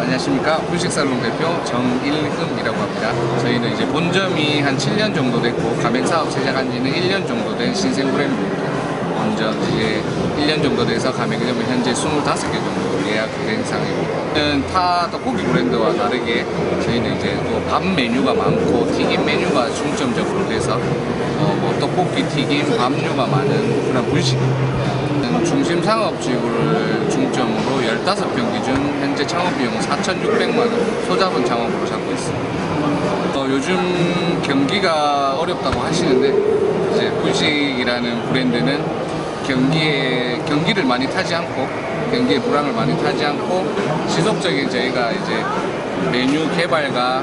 안녕하십니까. 분식살롱 대표 정일흠이라고 합니다. 저희는 이제 본점이 한 7년 정도 됐고, 가맹사업 시작한 지는 1년 정도 된 신생 브랜드입니다. 본점 이제 1년 정도 돼서 가맹점은 현재 25개 정도 예약 대행상입니다. 저는 타 떡고기 브랜드와 다르게 저희는 이제 또 밥 메뉴가 많고 튀김 메뉴가 중점적으로 돼서 어, 뭐 떡볶이, 튀김, 밥류가 많은 그런 분식입니다. 중심 상업지구를 중점으로 15평 기준 현재 창업 비용 4,600만 원 소자본 창업으로 잡고 있습니다. 어, 요즘 경기가 어렵다고 하시는데 이제 분식이라는 브랜드는 경기에 경기를 많이 타지 않고 경기의 불황을 많이 타지 않고 지속적인 저희가 이제 메뉴 개발과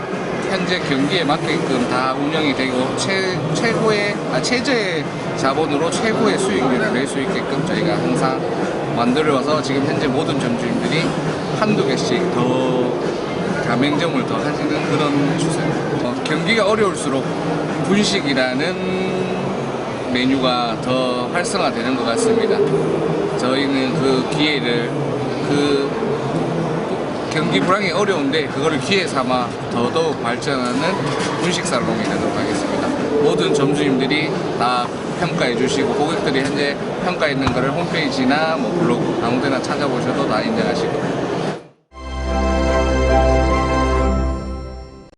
현재 경기에 맞게끔 다 운영이 되고 최, 최고의 아, 최저의 자본으로 최고의 수익률을 낼 수 있게끔 저희가 항상 만들어서 지금 현재 모든 점주님들이 한두 개씩 더 가맹점을 더 하시는 그런 추세입니다. 어, 경기가 어려울수록 분식이라는 메뉴가 더 활성화되는 것 같습니다. 저희는 그 기회를 그 경기 불황이 어려운데 그거를 기회 삼아 더더욱 발전하는 분식 살롱이 되도록 하겠습니다. 모든 점주님들이 다 평가해 주시고 고객들이 현재 평가해 있는 거를 홈페이지나 뭐 블로그 아무데나 찾아보셔도 다 인정하시고